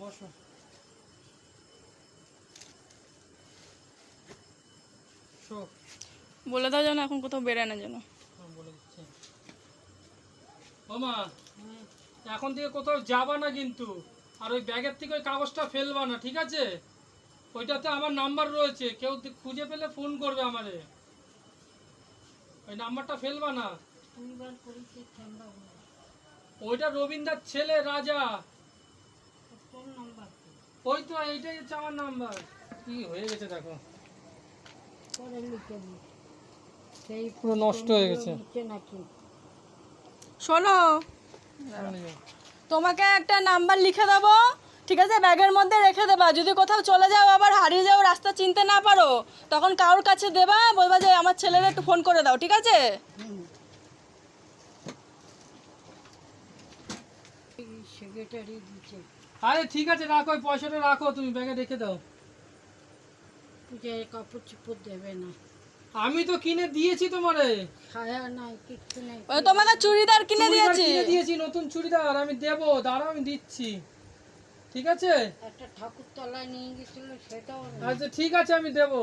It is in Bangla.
বসো। বলে দাও যেন এখন কোথাও বেরোয় না যেন। হ্যাঁ, বলে দিচ্ছি। ও এখন থেকে কোথাও যাবা না কিন্তু। আর ওই ব্যাগের থেকে ওই কাগজটা ফেলবা না ঠিক আছে? ওইটাতে আমার নাম্বার রয়েছে কেউ খুঁজে পেলে ফোন করবে আমারে। ওই নাম্বারটা ফেলবা না। ওইটা রবীন্দ্রার ছেলে রাজা। ওই তো এইটাই হচ্ছে আমার নাম্বার কি হয়ে গেছে দেখো। সেই পুরো নষ্ট হয়ে গেছে। শোনো তোমাকে একটা নাম্বার লিখে দেবো ঠিক আছে? ব্যাগের মধ্যে রেখে দেবা। যদি কোথাও চলে যাও আবার হারিয়ে যাও রাস্তা চিনতে না পারো তখন কারোর কাছে দেবা বলবা যে আমার ছেলেরা একটু ফোন করে দাও ঠিক আছে? সেক্রেটারি দিচ্ছে আরে ঠিক আছে রাখো ওই পয়সাটা রাখো তুমি ব্যাগে রেখে দাও। পূজায় কাপড় চোপড় দেবে না। আমি তো কিনে দিয়েছি তোমারে। খায়া নাই কিচ্ছু নেই। ওই তোমাকে চুড়িদার কিনে চুড়িদার দিয়েছি। কিনে দিয়েছি নতুন চুড়িদার আমি দেবো দাঁড়াও আমি দিচ্ছি। ঠিক আছে? একটা ঠাকুর তলায় নিয়ে গেছিল সেটাও। আচ্ছা ঠিক আছে আমি দেবো।